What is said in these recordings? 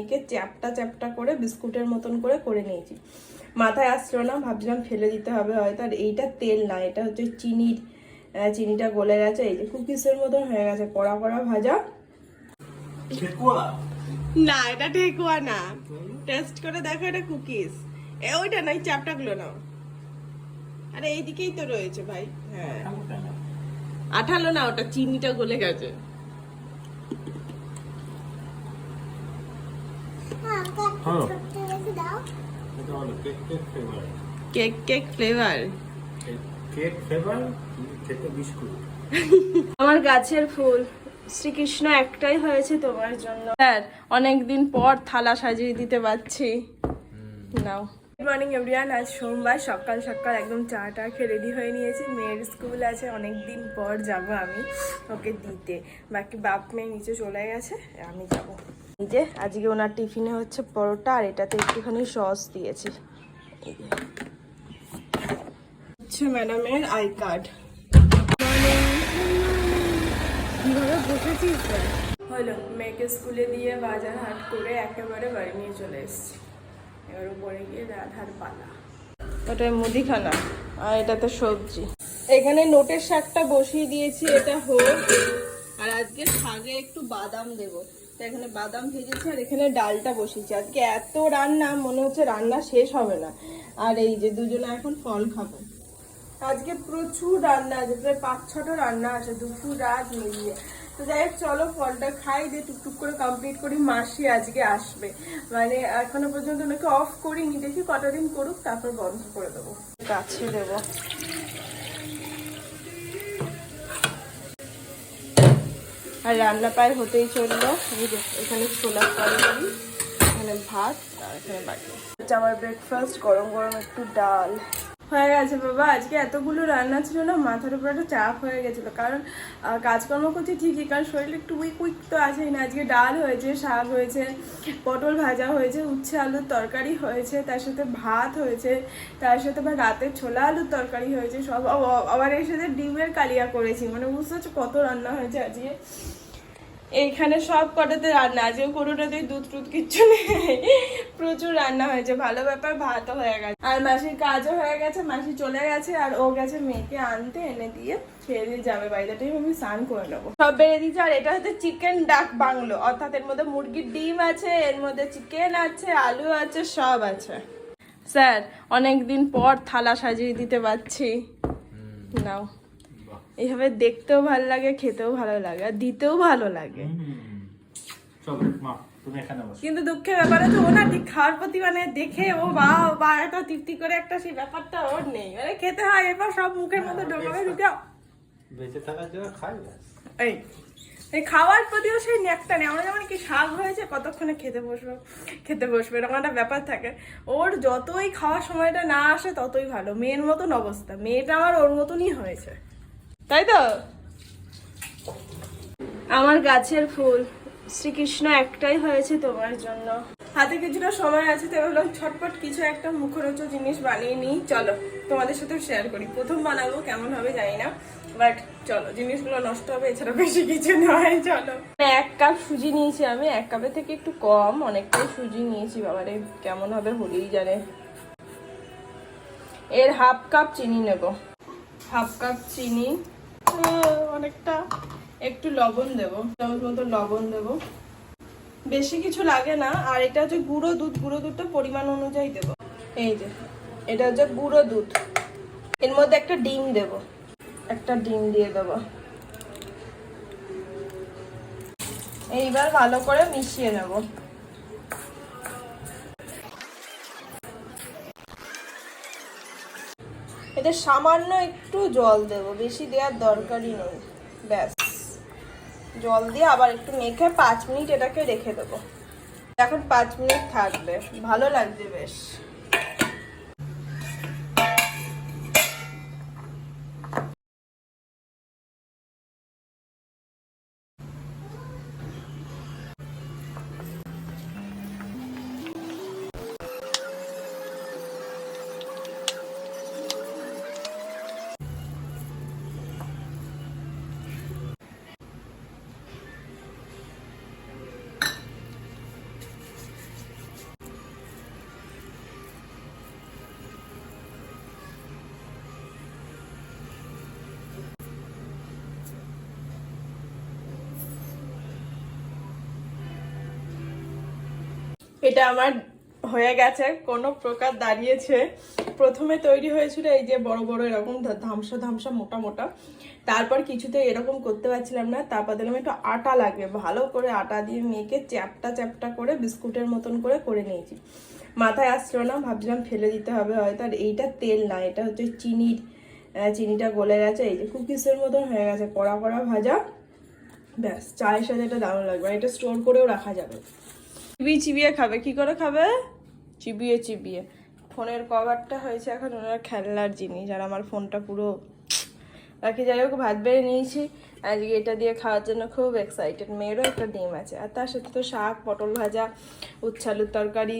একে চ্যাপটা চ্যাপটা করে বিস্কুটের মতন করে করে নিয়েছি। মাথায় আসলো না ভাবছিলাম ফেলে দিতে হবে হয়তো আর এইটা তেল না এটা হচ্ছে চিনির চিনিটা গলে গেছে এই যে কুকিসের মতন হয়ে গেছে কড়া কড়া ভাজা। না এটা ঠেকুয়া না। টেস্ট করে দেখো এটা কুকিজ এ ওইটা নাই চ্যাপটাগুলো নাও। আরে এইদিকেই তো রয়েছে ভাই। হ্যাঁ। আঠালো না ওটা চিনিটা গলে গেছে হ্যাঁ। এটা হলো cake cake flavour cake cake flavour cake খেতে বিস্কুট। আমার গাছের ফুল। শ্রীকৃষ্ণ একটাই হয়েছে তোমার জন্য। স্যার অনেকদিন পর থালা সাজিয়ে দিতে পারছি। নাও। গুড মর্নিং এভরিওয়ান আজ সোমবার সকাল সকাল একদম চা টা খেয়ে রেডি হয়ে নিয়েছি। মেয়ের স্কুল আছে অনেক দিন পর যাব আমি ওকে দিতে। বাকি বাপ মেয়ে নিচে চলে গেছে আমি যাব। যে আজকে ওনার টিফিনে হচ্ছে পরোটা আর এটাতে একটুখানি সস দিয়েছি। হচ্ছে ম্যাডামের আই কার্ড। কীভাবে বসেছিস হলো মেয়েকে স্কুলে দিয়ে বাজার হাট করে একেবারে বাড়ি নিয়ে চলে এসেছি। এবার উপরে গিয়ে রাধার পালা। ওটাই মুদিখানা আর এটাতে সবজি। এখানে নোটের শাকটা বসিয়ে দিয়েছি এটা হোক। আর আজকে শাকে একটু বাদাম দেব। এখানে বাদাম ভেজেছি আর এখানে ডালটা বসিয়েছি। আজকে এত রান্না, মনে হচ্ছে রান্না শেষ হবে না। আর এই যে দুজনে এখন ফল খাব। আজকে প্রচুর রান্না আছে, প্রায় পাঁচ ছটা রান্না আছে, দুপুর, রাত মিলিয়ে। তো যাই হোক, চলো ফলটা খাই, দিয়ে টুকটুক করে কমপ্লিট করি, মাসি আজকে আসবে। মানে এখনও পর্যন্ত ওনাকে অফ করিনি, দেখি কটা দিন করুক, তারপর বন্ধ করে দেবো। গাছে দেবো। আর রান্না প্রায় হতেই চলল। এখানে ছোলা তরকারি, এখানে ভাত, আর এখানে হচ্ছে আমার ব্রেকফাস্ট গরম গরম একটু ডাল। হয়ে গেছে বাবা। আজকে এতগুলো রান্না ছিল না, মাথার উপর একটা চাপ হয়ে গেছিল। কারণ কাজকর্ম করছি ঠিকই, কারণ শরীর একটু উইক উইক তো আছেই না। আজকে ডাল হয়েছে, শাক হয়েছে, পটল ভাজা হয়েছে, উচ্ছে আলুর তরকারি হয়েছে, তার সাথে ভাত হয়েছে, তার সাথে আবার রাতের ছোলা আলুর তরকারি হয়েছে, সব আবার- এর সাথে ডিমের কালিয়া করেছি। মানে বুঝতে পারছ কত রান্না হয়েছে আজকে। এইখানে সব কটাতে রান্না আছে কোনোটাতে দুধ টুধ কিচ্ছু নেই। প্রচুর রান্না হয়েছে ভালো ব্যাপার ভাতও হয়ে গেছে। আর মাসির কাজও হয়ে গেছে মাসি চলে গেছে আর ও গেছে মেয়েকে আনতে এনে দিয়ে খেয়ে দিয়ে যাবে। বাড়িতে টাইম আমি স্নান করে নেব। সব বেড়ে দিয়েছে আর এটা হচ্ছে চিকেন ডাক বাংলো। অর্থাৎ এর মধ্যে মুরগির ডিম আছে এর মধ্যে চিকেন আছে আলু আছে সব আছে। স্যার অনেকদিন পর থালা সাজিয়ে দিতে পারছি। নাও। এইভাবে দেখতেও ভালো লাগে খেতেও ভালো লাগে আর দিতেও ভালো লাগে। কিন্তু দুঃখের ব্যাপারে তো ও না ঠিক খাওয়ার প্রতি মানে দেখে ও বা বা একটা তৃপ্তি করে একটা সেই ব্যাপারটা ওর নেই। মানে খেতে হয় এবার সব মুখের মতো ঢোকাবে ঢুকে বেঁচে থাকার জন্য খাই এই এই খাওয়ার প্রতিও সেই ন্যাকটা নেই। আমরা যেমন কি শাক হয়েছে কতক্ষণে খেতে বসবো খেতে বসবো এরকম একটা ব্যাপার থাকে। ওর যতই খাওয়ার সময়টা না আসে ততই ভালো। মেয়ের মতন অবস্থা। মেয়েটা আমার ওর মতনই হয়েছে। তাই তো? আমার গাছের ফুল। শ্রীকৃষ্ণ একটাই হয়েছে তোমার জন্য। হাতে কিছুটা সময় আছে তো ভাবলাম ছটপট কিছু একটা মুখরোচ জিনিস বানিয়ে নিই। চলো, তোমাদের সাথে শেয়ার করি। প্রথম বানাবো কেমন হবে জানি না বাট চলো, জিনিসগুলো নষ্ট হবে এছাড়া বেশি কিছু নয়, চলো। এক কাপ সুজি নিয়েছি আমি, এক কাপের থেকে একটু কম, অনেকটাই সুজি নিয়েছি, বাবারে কেমন হবে হলেই জানে। এর হাফ কাপ চিনি নেব। হাফ কাপ চিনি। অনেকটা একটু লবণ দেবো, চামচ মতো লবণ দেবো। বেশি কিছু লাগে না, আর এটা হচ্ছে গুঁড়ো দুধ, গুঁড়ো দুধটা পরিমাণ অনুযায়ী দেবো। এই যে, এটা হচ্ছে গুঁড়ো দুধ। এর মধ্যে একটা ডিম দেবো, একটা ডিম দিয়ে দেবো। এইবার ভালো করে মিশিয়ে নেব। এতে সামান্য একটু জল দেব, বেশি দেওয়ার দরকারই নেই। ব্যাস। জল দিয়ে আবার একটু মেখে পাঁচ মিনিট এটাকে রেখে দেবো। এখন পাঁচ মিনিট থাকবে। ভালো লাগবে বেশ। এটা আমার হয়ে গেছে, কোনো প্রকার দাঁড়িয়েছে। প্রথমে তৈরি হয়েছিল এই যে বড় বড় এরকম ধামসা ধামসা মোটা মোটা। তারপর কিছুতে এরকম করতে পারছিলাম না তারপর দিলাম একটু আটা লাগবে। ভালো করে আটা দিয়ে মেখে চ্যাপটা চ্যাপটা করে বিস্কুটের মতন করে করে নিয়েছি। মাথায় আসলো না, ভাবছিলাম ফেলে দিতে হবে, হয়তো আর এইটা তেল না, এটা হচ্ছে চিনির চিনিটা গলে গেছে, এই যে কুকিজের মতন হয়ে গেছে, কড়া কড়া ভাজা। ব্যাস, চায়ের সাথে এটা দারুণ লাগবে এটা স্টোর করেও রাখা যাবে। চিবিয়ে চিবিয়ে খাবে। কি করে খাবে? চিবিয়ে চিবিয়ে। ফোনের কভারটা হয়েছে এখন ওনার খেলনার জিনিস, আর আমার ফোনটা পুরো বাকি যাই হোক, ভাত বেড়ে নিয়েছি। আজকে এটা দিয়ে খাওয়ার জন্য খুব এক্সাইটেড মেয়েরও একটা ডিম আছে, আর তার সাথে তো শাক, পটল ভাজা, উচ্ছালুর তরকারি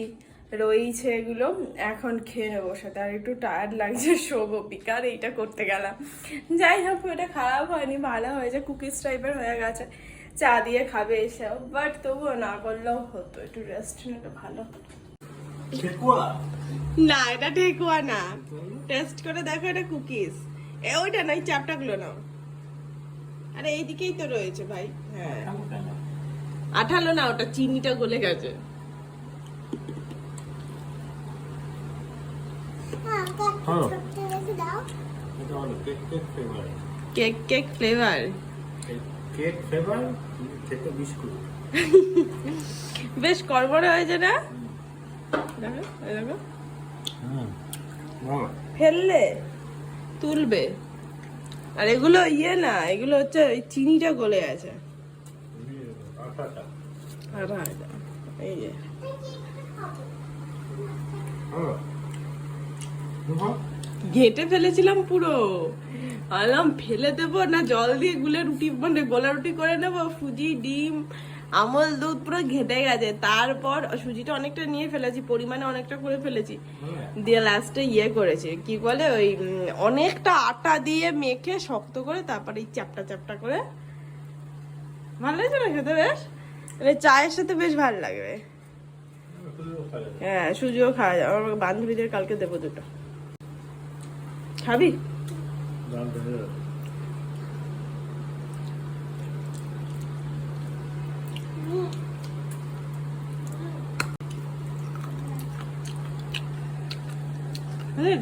রয়েছে এগুলো। এখন খেয়ে নেব সাথে। আর একটু টায়ার্ড লাগছে, শোবো। বিকার এইটা করতে গেলাম। যাই হোক, এটা খারাপ হয়নি, ভালো হয়েছে। কুকিজ টাইপের হয়ে গেছে। চা দিয়ে খাবে এসেও বাট তবুও না করলেও হতো একটু রেস্ট নিলে ভালো না এটা ঠেকুয়া না। টেস্ট করে দেখো এটা কুকিজ এ ওইটা নাই চাপটা গুলো নাও। আরে এইদিকেই তো রয়েছে ভাই। হ্যাঁ। আঠালো না ওটা চিনিটা গলে গেছে। Cake cake flavour cake flavour খেতে বিস্কুট। বেশ কড়বড়ে হয়েছে না? ফেললে তুলবে। আর এগুলো ইয়ে না এগুলো হচ্ছে ওই চিনিটা গলে আছে। এই যে। ঘেটে ফেলেছিলাম পুরো। আলাম, ফেলে দেবো না, জল দিয়ে গুলে রুটি মানে গোলা রুটি করে নেব, সুজি, ডিম, আমল, দুধ পুরো ঘেটে গেছে। তারপর সুজিটা অনেকটা নিয়ে ফেলেছি, পরিমাণে অনেকটা করে ফেলেছি। দিয়ে লাস্টে ইয়ে করেছে, কি বলে ওই অনেকটা আটা দিয়ে মেখে শক্ত করে তারপরে এই চ্যাপটা চ্যাপটা করে। ভালো লাগছে না খেতে বেশ? মানে চায়ের সাথে বেশ ভালো লাগবে। হ্যাঁ সুজিও খাওয়া যাবে আমার বান্ধবীদের কালকে দেবো দুটো। খাবি?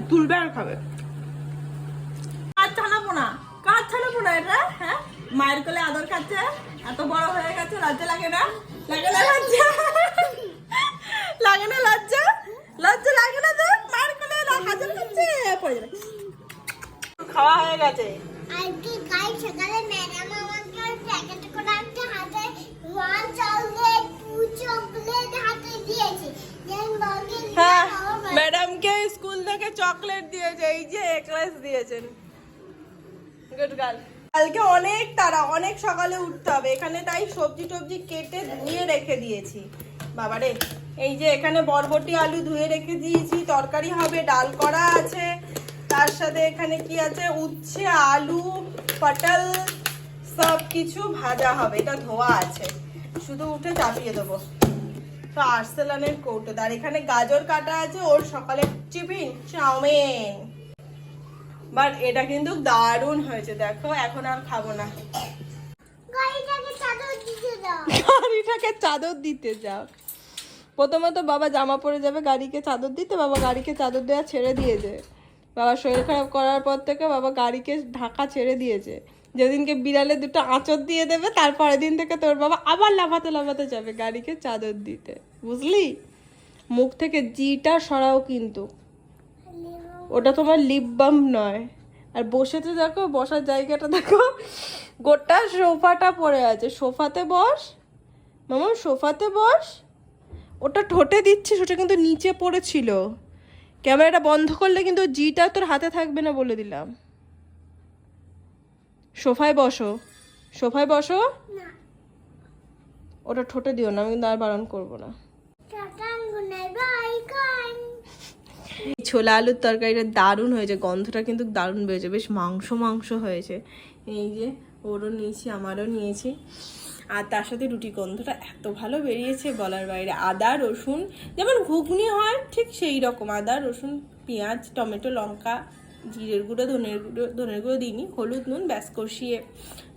তুলবে আর খাবে। কার ছানাবো না কার ছানাবো না এটা? হ্যাঁ? মায়ের কোলে আদর খাচ্ছে? এত বড় হয়ে গেছে লজ্জা লাগে না? লাগে না লজ্জা লাগে না লজ্জা লজ্জা লাগে না তো মায়ের কোলে আদর খাচ্ছে পড়ে যাবে খাওয়া হয়ে গেছে। আজকে কাল সকালে ম্যাডাম আমাকে প্যাকেট করে একটা হাতে ওয়ান চকলেট টু চকলেট হাতে দিয়েছে। হ্যাঁ ম্যাডামকে স্কুল থেকে চকলেট দিয়েছে এই যে এক্লাস দিয়েছেন। গুড গার্ল কালকে অনেক তারা অনেক সকালে উঠতে হবে। এখানে তাই সবজি টবজি কেটে ধুয়ে রেখে দিয়েছি। বাবারে এই যে এখানে বরবটি আলু ধুয়ে রেখে দিয়েছি তরকারি হবে ডাল করা আছে। তার সাথে এখানে কি আছে? উচ্ছে আলু পটল সব কিছু ভাজা হবে। এটা ধোয়া আছে। শুধু উঠে চাপিয়ে দেবো। তো আর্সেলানের কৌটো আর এখানে গাজর কাটা আছে। ওর সকালে টিফিন চাউমিন। বাট এটা কিন্তু দারুণ হয়েছে। দেখো এখন আর খাব না। গাড়িটাকে চাদর দিতে যাও। প্রথমে তো বাবা জামা পরে যাবে গাড়িকে চাদর দিতে। বাবা গাড়িকে চাদর দেওয়া ছেড়ে দিয়ে দিয়েছে বাবা শরীর খারাপ করার পর থেকে বাবা গাড়িকে ঢাকা ছেড়ে দিয়েছে। যেদিনকে বিড়ালে দুটো আঁচড় দিয়ে দেবে তারপরের দিন থেকে তোর বাবা আবার লাফাতে লাফাতে যাবে গাড়িকে চাদর দিতে। বুঝলি? মুখ থেকে জিটা সরাও কিন্তু। ওটা তোমার লিপ বাম নয়। আর বসেতে দেখো, বসার জায়গাটা দেখো, গোটা সোফাটা পড়ে আছে। সোফাতে বস, মামা, সোফাতে বস। ওটা ঠোঁটে দিচ্ছিস, ওটা কিন্তু নিচে পড়েছিল। ক্যামেরাটা বন্ধ করলে কিন্তু জিটা তোর হাতে থাকবে না বলে দিলাম। সোফায় বসো। সোফায় বসো। ওটা ঠোঁটে দিও না আমি কিন্তু আর বারণ করব না। ছোলা আলুর তরকারিটা দারুণ হয়েছে গন্ধটা কিন্তু দারুণ বেড়েছে বেশ মাংস মাংস হয়েছে। এই যে ওরও নিয়েছি আমারও নিয়েছি। আর তার সাথে রুটি গন্ধটা এত ভালো বেরিয়েছে বলার বাইরে। আদা, রসুন, যেমন ঘুগনি হয়, ঠিক সেই রকম আদা, রসুন, পেঁয়াজ, টমেটো, লঙ্কা জিরের গুঁড়ো ধনের গুঁড়ো ধনের গুঁড়ো দিইনি হলুদ নুন ব্যাস কষিয়ে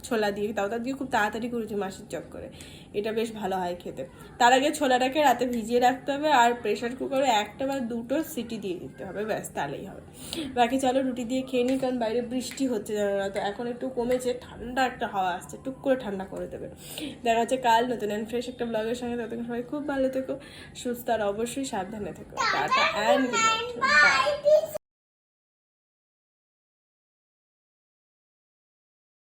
ছোলা দিয়ে তাও তার দিয়ে খুব তাড়াতাড়ি করেছি মাসির চক করে এটা বেশ ভালো হয় খেতে তার আগে ছোলাটাকে রাতে ভিজিয়ে রাখতে হবে আর প্রেশার কুকারে একটা বা দুটো সিটি দিয়ে দিতে হবে ব্যাস তাহলেই হবে বাকি চলো রুটি দিয়ে খেয়ে নিই কারণ বাইরে বৃষ্টি হচ্ছে জানো না তো এখন একটু কমেছে ঠান্ডা একটা হাওয়া আসছে টুক করে ঠান্ডা করে দেবে দেখা হচ্ছে কাল নতুন অ্যান্ড ফ্রেশ একটা ব্লগের সঙ্গে ততক্ষণ সবাই খুব ভালো থেকো সুস্থ আর অবশ্যই সাবধানে থেকো অ্যান্ড.